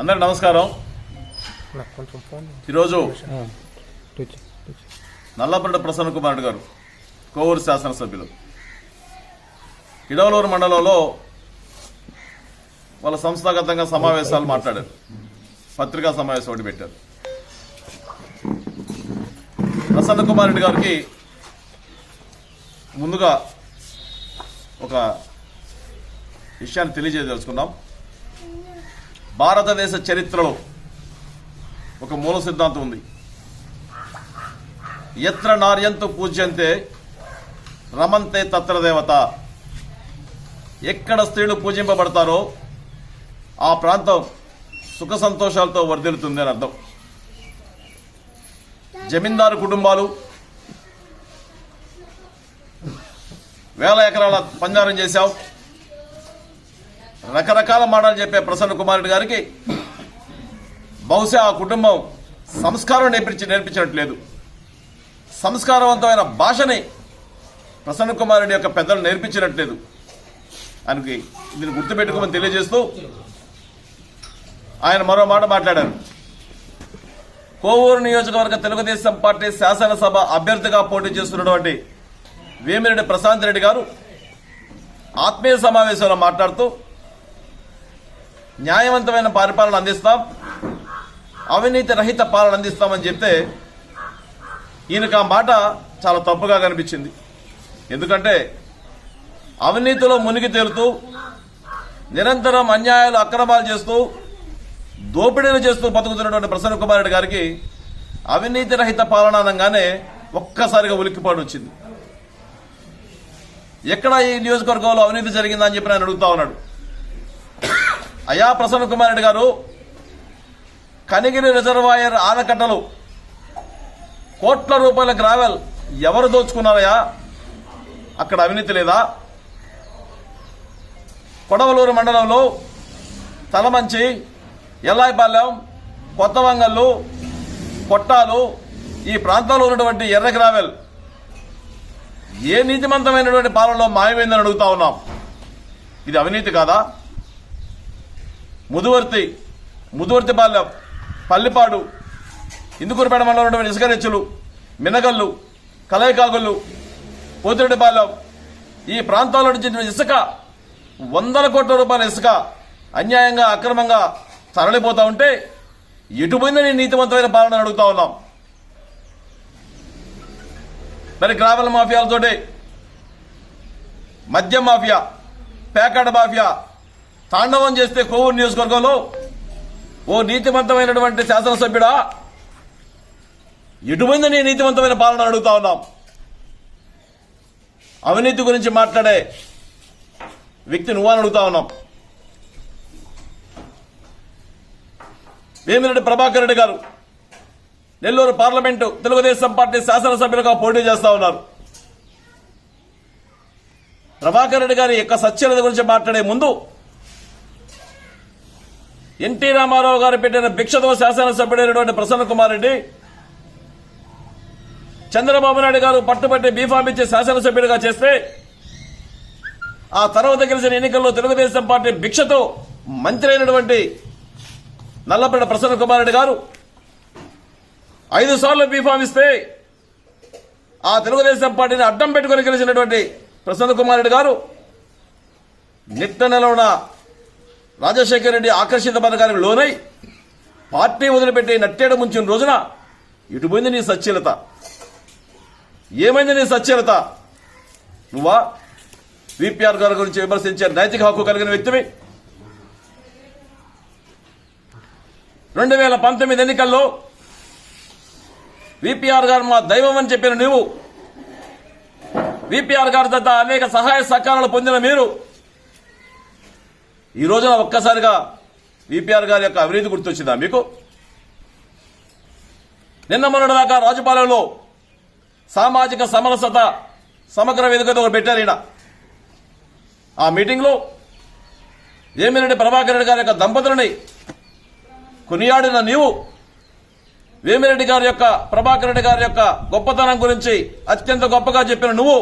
అందరికి నమస్కారం. ఈరోజు నల్లపరెడ్డి ప్రసన్న కుమార్ రెడ్డి గారు కోవూరు శాసనసభ్యులు. ఇడవలూరు మండలంలో వాళ్ళ సంస్థాగతంగా సమావేశాలు మాట్లాడారు. పత్రికా సమావేశం ఒకటి పెట్టారు. ప్రసన్న కుమార్ రెడ్డి గారికి ముందుగా ఒక విషయాన్ని తెలియజేయదలుచుకున్నాం. భారతదేశ చరిత్రలో ఒక మూల సిద్ధాంతం ఉంది. ఎత్ర నార్యంతో పూజ్యంతే రమంతే తత్ర దేవత. ఎక్కడ స్త్రీలు పూజింపబడతారో ఆ ప్రాంతం సుఖ సంతోషాలతో వర్ధిల్లుతుంది అని అర్థం. జమీందారు కుటుంబాలు వేల ఎకరాల పంజారం చేశావు. రకరకాల మాటలు చెప్పే ప్రసన్న కుమారుడు గారికి బహుశా ఆ కుటుంబం సంస్కారం నేర్పించి నేర్పించినట్లేదు. సంస్కారవంతమైన భాషని ప్రసన్న కుమార్ రెడ్డి యొక్క పెద్దలు నేర్పించినట్లేదు. ఆయనకి దీన్ని గుర్తుపెట్టుకోమని తెలియజేస్తూ ఆయన మరో మాట మాట్లాడారు. కోవూరు నియోజకవర్గ తెలుగుదేశం పార్టీ శాసనసభ అభ్యర్థిగా పోటీ చేస్తున్నటువంటి వేమిరెడ్డి ప్రశాంత్ రెడ్డి గారు ఆత్మీయ సమావేశంలో మాట్లాడుతూ న్యాయవంతమైన పరిపాలన అందిస్తాం అవినీతి రహిత పాలన అందిస్తామని చెప్తే ఈయనకు ఆ మాట చాలా తప్పుగా కనిపించింది. ఎందుకంటే అవినీతిలో మునిగి తేలుతూ నిరంతరం అన్యాయాలు అక్రమాలు చేస్తూ దోపిడీలు చేస్తూ బతుకుతున్నటువంటి ప్రసన్న కుమార్ రెడ్డి గారికి అవినీతి రహిత పాలన అనగానే ఒక్కసారిగా ఉలిక్కిపాటు వచ్చింది. ఎక్కడ ఈ నియోజకవర్గంలో అవినీతి జరిగిందని చెప్పి నేను అడుగుతా ఉన్నాడు. అయా ప్రసన్న కుమార్ రెడ్డి గారు కనిగిరి రిజర్వాయర్ ఆనకట్టలు కోట్ల రూపాయల గ్రావెల్ ఎవరు దోచుకున్నారయా అక్కడ అవినీతి లేదా? కొడవలూరు మండలంలో తలమంచి ఎల్లాయిపాలెం కొత్త వంగళ్ళు కొట్టాలు ఈ ప్రాంతాల్లో ఉన్నటువంటి ఎర్ర గ్రావెల్ ఏ నీతిమంతమైనటువంటి పాలనలో మాయమైందని అడుగుతా ఉన్నాం. ఇది అవినీతి కాదా? ముదువర్తి ముదువర్తిపాలెం పల్లిపాడు ఇందుకూరుపేట మండలంలో ఉన్నటువంటి ఇసుక రెచ్చులు మినగల్లు కలయకాగుళ్ళు పోతిరెడ్డిపాలెం ఈ ప్రాంతాల నుంచి ఇసుక వందల కోట్ల రూపాయల ఇసుక అన్యాయంగా అక్రమంగా తరలిపోతూ ఉంటే ఎటు నేను నీతివంతమైన పాలన అడుగుతా ఉన్నాం. మరి గ్రామల మాఫియాలతోటి మద్యం మాఫియా పేకాట మాఫియా తాండవం చేస్తే కోవూరు నియోజకవర్గంలో ఓ నీతివంతమైనటువంటి శాసనసభ్యుడా ఎటువంటి నీ నీతివంతమైన పాలన అడుగుతా ఉన్నాం. అవినీతి గురించి మాట్లాడే వ్యక్తి నువ్వని అడుగుతా ఉన్నాం. వేమిరెడ్డి ప్రభాకర్ రెడ్డి గారు నెల్లూరు పార్లమెంటు తెలుగుదేశం పార్టీ శాసనసభ్యులుగా పోటీ చేస్తా ఉన్నారు. ప్రభాకర్ రెడ్డి గారి యొక్క సత్యలత గురించి మాట్లాడే ముందు ఎన్టీ రామారావు గారు పెట్టిన భిక్షతో శాసనసభ్యుడైనటువంటి ప్రసన్న కుమార్ రెడ్డి చంద్రబాబు నాయుడు గారు పట్టుబట్టి బీఫామ్ ఇచ్చి శాసనసభ్యుడిగా చేస్తే ఆ తర్వాత గెలిచిన ఎన్నికల్లో తెలుగుదేశం పార్టీ భిక్షతో మంత్రి అయినటువంటి నల్లపల్లి ప్రసన్న కుమార్ రెడ్డి గారు ఐదు సార్లు బీఫామ్ ఇస్తే ఆ తెలుగుదేశం పార్టీని అడ్డం పెట్టుకుని గెలిచినటువంటి ప్రసన్న కుమార్ రెడ్డి గారు నిట్ట నెలవున రాజశేఖర రెడ్డి ఆకర్షిత పథకానికి లోనై పార్టీ వదిలిపెట్టి నట్టేడు ముంచిన రోజున ఇటు పోయింది నీ సచ్ఛీలత. ఏమైంది నీ సచ్చీలత నువ్వా విపిఆర్ గారి గురించి విమర్శించే నైతిక హక్కు కలిగిన వ్యక్తివి? రెండు వేల పంతొమ్మిది ఎన్నికల్లో విపిఆర్ గారు మా దైవం అని చెప్పిన నువ్వు విపిఆర్ గారి దత్త అనేక సహాయ సహకారాలు పొందిన మీరు ఈ రోజున ఒక్కసారిగా విపిఆర్ గారి యొక్క అవినీతి గుర్తొచ్చిందా మీకు? నిన్న మొన్నటి దాకా రాజుపాలెంలో సామాజిక సమరసత సమగ్ర వేదికతో ఒకటి పెట్టారు ఈయన. ఆ మీటింగ్లో వేమిరెడ్డి ప్రభాకర్ రెడ్డి గారి యొక్క దంపతులని కొనియాడిన నీవు వేమిరెడ్డి గారి యొక్క ప్రభాకర్ రెడ్డి గారి యొక్క గొప్పతనం గురించి అత్యంత గొప్పగా చెప్పిన నువ్వు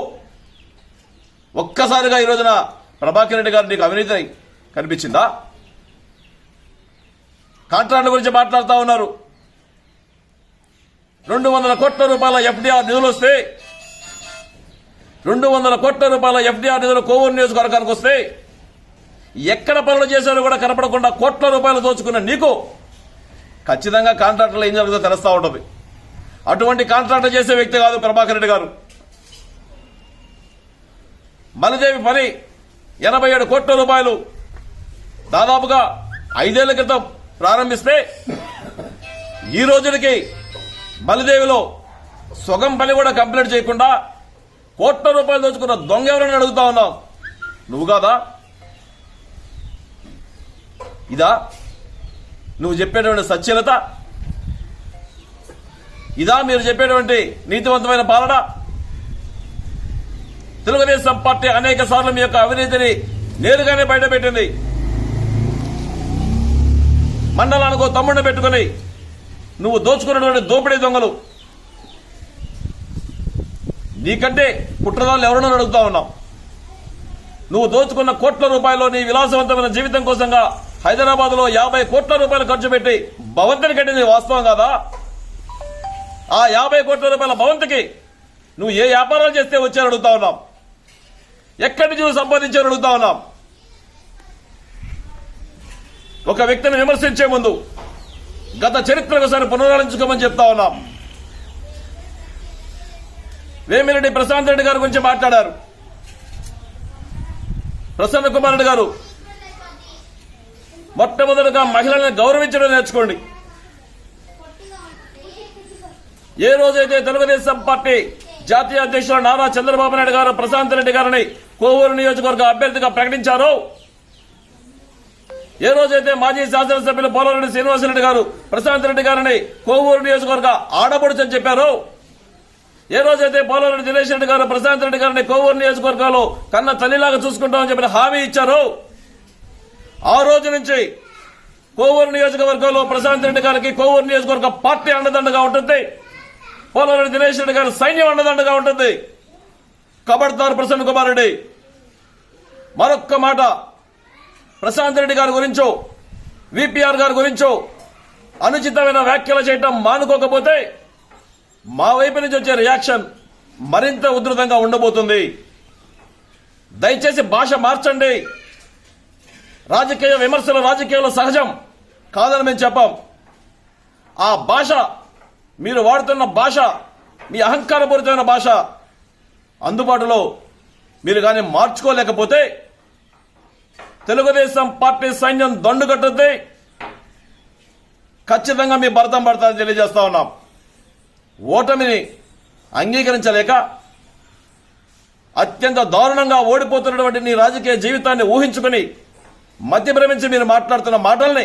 ఒక్కసారిగా ఈ రోజున ప్రభాకర్ రెడ్డి గారు నీకు అవినీతి కనిపించిందా? కాంట్రాక్ట్ల గురించి మాట్లాడుతూ ఉన్నారు. రెండు వందల కోట్ల రూపాయల ఎఫ్డీఆర్ నిధులు వస్తే రెండు వందల కోట్ల రూపాయల ఎఫ్డీఆర్ నిధులు కోవూరు నియోజకవర్గానికి వస్తే ఎక్కడ పనులు చేశారో కూడా కనపడకుండా కోట్ల రూపాయలు దోచుకున్న నీకు ఖచ్చితంగా కాంట్రాక్టర్లు ఏం జరుగుతుందో తెలుస్తూ ఉంటుంది. అటువంటి కాంట్రాక్టర్ చేసే వ్యక్తి కాదు ప్రభాకర్ రెడ్డి గారు. మలదేవి పని ఎనభై ఏడు కోట్ల రూపాయలు దాదాపుగా ఐదేళ్ళ క్రితం ప్రారంభిస్తే ఈ రోజుకి బలిదేవిలో సొగం పని కూడా కంప్లీట్ చేయకుండా కోట్ల రూపాయలు దోచుకున్న దొంగ ఎవరైనా అడుగుతా ఉన్నావు నువ్వు కాదా? ఇదా? నువ్వు చెప్పేటువంటి సత్యలత? ఇదా మీరు చెప్పేటువంటి నీతివంతమైన పాలన? తెలుగుదేశం పార్టీ అనేక సార్లు మీ యొక్క అవినీతిని నేరుగానే బయటపెట్టింది. మండలానికి తమ్ముడిని పెట్టుకుని నువ్వు దోచుకున్నటువంటి దోపిడీ దొంగలు. నీకంటే పుట్టదాళ్ళు ఎవరన్నా అడుగుతా ఉన్నావు. నువ్వు దోచుకున్న కోట్ల రూపాయలు నీ విలాసవంతమైన జీవితం కోసంగా హైదరాబాద్లో యాభై కోట్ల రూపాయలు ఖర్చు పెట్టి భవంతిని కట్టింది వాస్తవం కాదా? ఆ యాభై కోట్ల రూపాయల భవంతికి నువ్వు ఏ వ్యాపారాలు చేస్తే వచ్చారు అడుగుతా ఉన్నాం ఎక్కడి నుంచి నువ్వు సంపాదించారు అడుగుతా ఉన్నాం ఒక వ్యక్తిని విమర్శించే ముందు గత చరిత్ర ఒకసారి పునరాలించుకోమని చెప్తా ఉన్నాం. వేమిరెడ్డి ప్రశాంత్ రెడ్డి గారి గురించి మాట్లాడారు. ప్రసన్న కుమార్ రెడ్డి గారు మొట్టమొదటిగా మహిళల్ని గౌరవించడం నేర్చుకోండి. ఏ రోజైతే తెలుగుదేశం పార్టీ జాతీయ అధ్యక్షుడు నారా చంద్రబాబు నాయుడు గారు ప్రశాంత్ రెడ్డి గారిని కోవూరు నియోజకవర్గ అభ్యర్థిగా ప్రకటించారో ఏ రోజైతే మాజీ శాసనసభ్యులు పోలరెడ్డి శ్రీనివాసరెడ్డి గారు ప్రశాంత్ రెడ్డి గారిని కోవూరు నియోజకవర్గ ఆడపడుచని చెప్పారు ఏ రోజైతే పోలరెడ్డి దినేష్ రెడ్డి గారు ప్రశాంత్ రెడ్డి గారిని కోవూరు నియోజకవర్గంలో కన్న తల్లిలాగా చూసుకుంటామని చెప్పిన హామీ ఇచ్చారు ఆ రోజు నుంచి కోవూరు నియోజకవర్గంలో ప్రశాంత్ రెడ్డి గారికి కోవూరు నియోజకవర్గ పార్టీ అండదండగా ఉంటుంది. పోలవరెడ్డి దినేష్ రెడ్డి గారి సైన్యం అండదండగా ఉంటుంది. కబడ్దార్ ప్రసన్న కుమార్ రెడ్డి మరొక్క మాట ప్రశాంత్ రెడ్డి గారి గురించో విపిఆర్ గారి గురించో అనుచితమైన వ్యాఖ్యలు చేయటం మానుకోకపోతే మా వైపు నుంచి వచ్చే రియాక్షన్ మరింత ఉధృతంగా ఉండబోతుంది. దయచేసి భాష మార్చండి. రాజకీయ విమర్శలు రాజకీయాల్లో సహజం కాదని మేము చెప్పాం. ఆ భాష మీరు వాడుతున్న భాష మీ అహంకారపూరితమైన భాష అందుబాటులో మీరు కానీ మార్చుకోలేకపోతే తెలుగుదేశం పార్టీ సైన్యం దండు కట్టుద్ది. ఖచ్చితంగా మీ భరతం పడతారని తెలియజేస్తా ఉన్నాం. ఓటమిని అంగీకరించలేక అత్యంత దారుణంగా ఓడిపోతున్నటువంటి నీ రాజకీయ జీవితాన్ని ఊహించుకుని మధ్యభ్రమించి మీరు మాట్లాడుతున్న మాటల్ని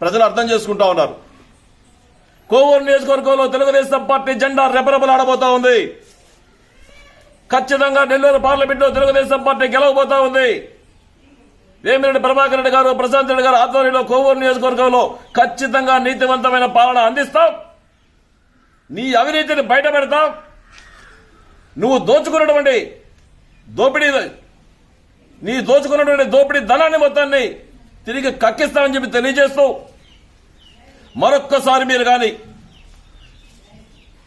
ప్రజలు అర్థం చేసుకుంటా ఉన్నారు. కోవూరు నియోజకవర్గంలో తెలుగుదేశం పార్టీ జెండా రెపరెపలాడబోతా ఉంది. ఖచ్చితంగా నెల్లూరు పార్లమెంట్లో తెలుగుదేశం పార్టీ గెలవబోతా ఉంది. వేమిరెడ్డి ప్రభాకర్ రెడ్డి గారు ప్రశాంత్ రెడ్డి గారు ఆధ్వర్యంలో కోవూరు నియోజకవర్గంలో ఖచ్చితంగా నీతివంతమైన పాలన అందిస్తాం. నీ అవినీతిని బయట పెడతాం. నువ్వు దోచుకున్నటువంటి దోపిడీ నీ దోచుకున్నటువంటి దోపిడీ ధనాన్ని మొత్తాన్ని తిరిగి కక్కిస్తామని చెప్పి తెలియజేస్తూ మరొక్కసారి మీరు కానీ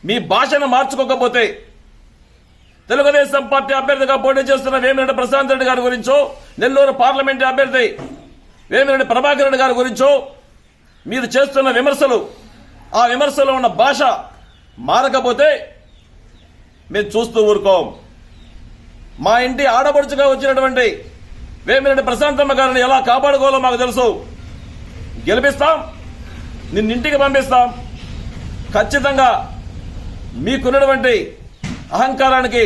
మీ భాషను మార్చుకోకపోతే తెలుగుదేశం పార్టీ అభ్యర్థిగా పోటీ చేస్తున్న వేమిరెడ్డి ప్రశాంత్ రెడ్డి గారి గురించో నెల్లూరు పార్లమెంటు అభ్యర్థి వేమిరెడ్డి ప్రభాకర్ రెడ్డి గారి గురించో మీరు చేస్తున్న విమర్శలు ఆ విమర్శలో ఉన్న భాష మారకపోతే మేము చూస్తూ ఊరుకోం. మా ఇంటి ఆడపడుచుగా వచ్చినటువంటి వేమిరెడ్డి ప్రశాంతమ్మ గారిని ఎలా కాపాడుకోవాలో మాకు తెలుసు. గెలిపిస్తాం నిన్నింటికి పంపిస్తాం. ఖచ్చితంగా మీకున్నటువంటి అహంకారానికి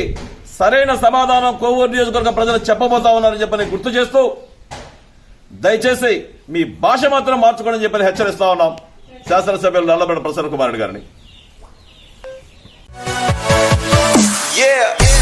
సరైన సమాధానం కోవూరు నియోజకవర్గ ప్రజలు చెప్పబోతా ఉన్నారని చెప్పని గుర్తు చేస్తూ దయచేసి మీ భాష మాత్రం మార్చుకోవడం చెప్పని హెచ్చరిస్తా ఉన్నాం శాసనసభ్యులు నల్లబడ ప్రసన్న కుమార్ గారిని Yeah.